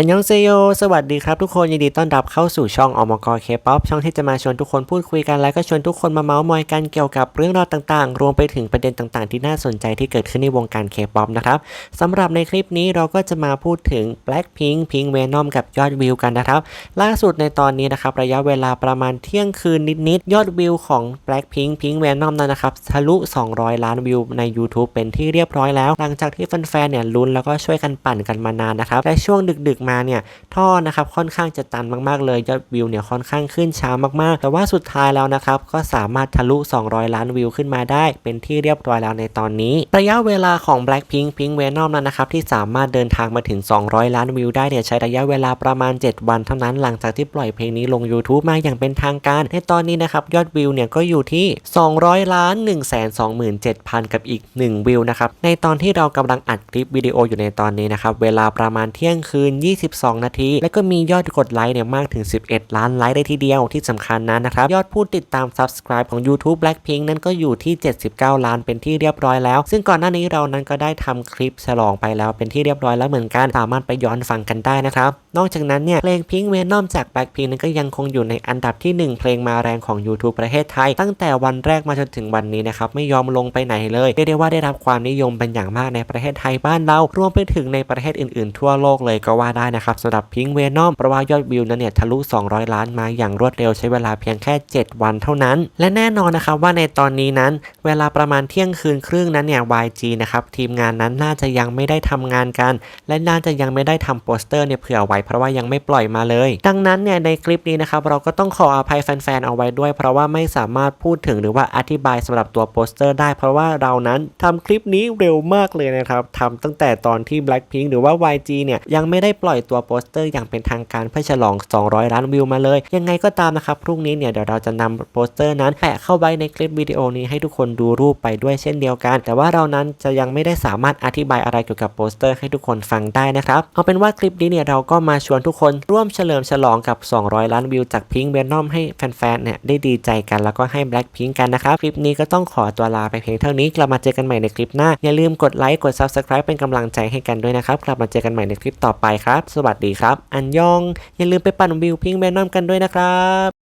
อันยองเซโย สวัสดีครับทุกคน ยินดีต้อนรับเข้าสู่ช่องอมกเคป๊อปช่องที่จะมาชวนทุกคนพูดคุยกัน และก็ชวนทุกคนมาเมาส์มอยกันเกี่ยวกับเรื่องราวต่างๆ รวมไปถึงประเด็นต่างๆ ที่น่าสนใจที่เกิดขึ้นในวงการเคป๊อปนะครับสำหรับในคลิปนี้เราก็จะมาพูดถึง Blackpink Pink Venom กับยอดวิวกันนะครับ ล่าสุดในตอนนี้นะครับระยะเวลาประมาณเที่ยงคืนนิดๆ ยอดวิวของ Blackpink Pink Venom นั้นนะครับทะลุ 200 ล้านวิวใน YouTube เป็นที่เรียบร้อยแล้ว หลังจากที่แฟนๆเนี่ยลุ้นแล้วก็ช่วยกันปั่นกันมานานนะครับและช่วงดึกๆมาเนี่ยท่อนะครับค่อนข้างจะตันมากๆเลยยอดวิวเนี่ยค่อนข้างขึ้นช้ามากๆ แต่ว่าสุดท้ายแล้วนะครับก็สามารถทะลุ 200 ล้านวิวขึ้นมาได้ เป็นที่เรียบร้อยแล้วในตอนนี้ ระยะเวลาของ Blackpink Pink Venom นั้นนะครับที่สามารถเดินทางมาถึง 200 ล้านวิวได้เนี่ยใช้ระยะเวลาประมาณ 7 วันเท่านั้นหลังจากที่ปล่อยเพลงนี้ลง YouTube มาอย่างเป็นทางการ ในตอนนี้นะครับยอดวิวเนี่ยก็อยู่ที่ 200 ล้าน 1 2 7 0 0 0 กับอีก 1 วิวนะครับในตอนที่เรากำลังอัดคลิปวิดีโออยู่ในตอนนี้นะครับเวลาประมาณเที่ยงคืน22 นาที และก็มียอดกดไลค์เนี่ยมากถึง 11 ล้านไลค์ได้ทีเดียวที่สำคัญนั้นนะครับ ยอดผู้ติดตาม Subscribe ของ YouTube Blackpink นั้นก็อยู่ที่ 79 ล้านเป็นที่เรียบร้อยแล้ว ซึ่งก่อนหน้านี้เรานั้นก็ได้ทำคลิปฉลองไปแล้วเป็นที่เรียบร้อยแล้วเหมือนกัน สามารถไปย้อนฟังกันได้นะครับ นอกจากนั้นเนี่ยเพลง Pink Venom จาก Blackpink นั้นก็ยังคงอยู่ในอันดับที่ 1 เพลงมาแรงของ YouTube ประเทศไทย ตั้งแต่วันแรกมาจนถึงวันนี้นะครับไม่ยอมลงไปไหนเลยเรียกได้ว่าได้รับความนิยมเป็นอย่างมากในประเทศไทยบ้านเรารวมไปถึงในประเทศอื่นๆ ทั่วโลกเลยก็ว่าได้นะครับสำหรับ Pink Venom เพราะว่ายอดวิวนั้นเนี่ยทะลุ 200 ล้านมาอย่างรวดเร็วใช้เวลาเพียงแค่ 7 วันเท่านั้น และแน่นอนนะครับว่าในตอนนี้นั้น เวลาประมาณเที่ยงคืนครึ่งนั้นเนี่ย YG นะครับทีมงานนั้นน่าจะยังไม่ได้ทำงานกัน และน่าจะยังไม่ได้ทำโปสเตอร์เนี่ยเผื่อไว้เพราะว่ายังไม่ปล่อยมาเลย ดังนั้นเนี่ยในคลิปนี้นะครับเราก็ต้องขออภัยแฟนๆเอาไว้ด้วย เพราะว่าไม่สามารถพูดถึงหรือว่าอธิบายสำหรับตัวโปสเตอร์ได้ เพราะว่าเรานั้นทำคลิปนี้เร็วมากเลยนะครับทำตั้งแต่ตอนที่ Blackpink หรือว่า YG เนี่ยยังไม่ได้ปล่อยตัวโปสเตอร์อย่างเป็นทางการเพื่อฉลอง 200 ล้านวิวมาเลย ยังไงก็ตามนะครับพรุ่งนี้เนี่ยเดี๋ยวเราจะนำโปสเตอร์นั้นแปะเข้าไว้ในคลิปวิดีโอนี้ให้ทุกคนดูรูปไปด้วยเช่นเดียวกัน แต่ว่าเรานั้นจะยังไม่ได้สามารถอธิบายอะไรเกี่ยวกับโปสเตอร์ให้ทุกคนฟังได้นะครับเอาเป็นว่าคลิปนี้เนี่ยเราก็มาชวนทุกคนร่วมเฉลิมฉลองกับ 200 ล้านวิวจากพิง k ์ e น o m ให้แฟนๆเนี่ยได้ดีใจกันแล้วก็ให้ Blackpink กันนะครับคลิปนี้ก็ต้องขอตัวลาไปเพียงเท่านี้กลับมาเจอกันใหม่ในคลิปหน้าอย่าลืมกดไลค์กด Subscribe เป็นกำลังใจให้กันด้วยนะครับกลับมาเจอกันใหม่ในคลิปต่อไปครับสวัสดีครับ อันยอง อย่าลืมไปปั่นวิวพิง k ์ e นอมกันด้วยนะครับ